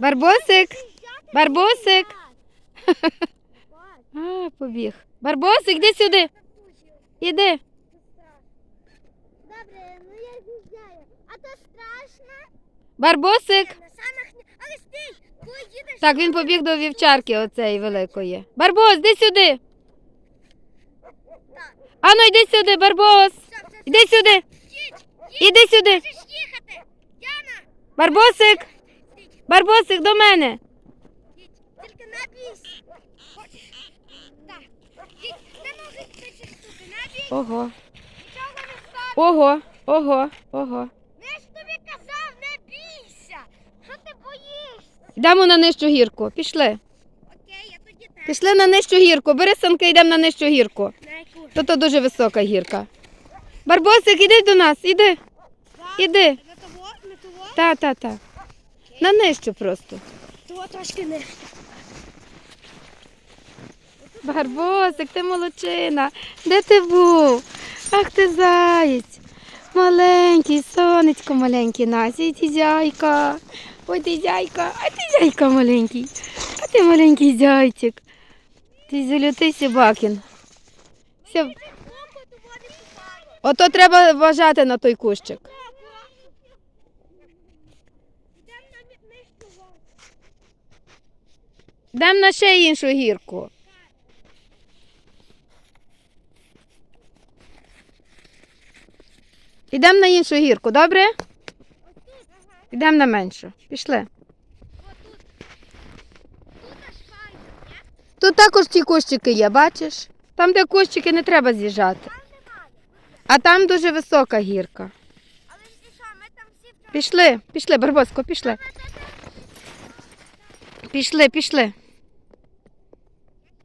Барбосик. Барбосик. А, побіг. Барбосик, іди сюди. Іди. Добре, ну я з'їжджаю. А то страшно. Барбосик. Але стій, коли їдеш. Так, він побіг до вівчарки оцеї великої. Барбос, іди сюди. Ану, йди сюди, Барбос. Іди сюди. Іди сюди. Барбосик. Барбосик до мене. Тільки не бійся. Хочеш? Так. Не можуть ці штуки, не. Ого. Нічого не стане. Ого. Ого. Ого. Я ж тобі казав, не бійся. Що ти боїшся? Йдемо на нижчу гірку. Пішли. Окей, я тоді теж. Пішли на нижчу гірку. Бери санки, йдемо на нижчу гірку. На яку? То то дуже висока гірка. Барбосик, іди до нас, іди. Іди. На того, на того? Та, та, та. На нижчу просто. Того трошки не. Барбосик, ти молодчина. Де ти був? Ах ти заєць. Маленький, сонечко маленький Настя, і ти зяйка. Ой, ти зяйка, а ти зяйка маленький. А ти маленький зайчик. Ти того не купаю. Ото треба вважати на той кущик. Йдемо на ще іншу гірку. Йдемо на іншу гірку, добре? Йдемо на меншу. Пішли. Тут також ті кущики є, бачиш? Там, де кущики, не треба з'їжджати. А там дуже висока гірка. Але і що, ми там всі втроє. Пішли, пішли, Барбоско, пішли. Пішли, пішли.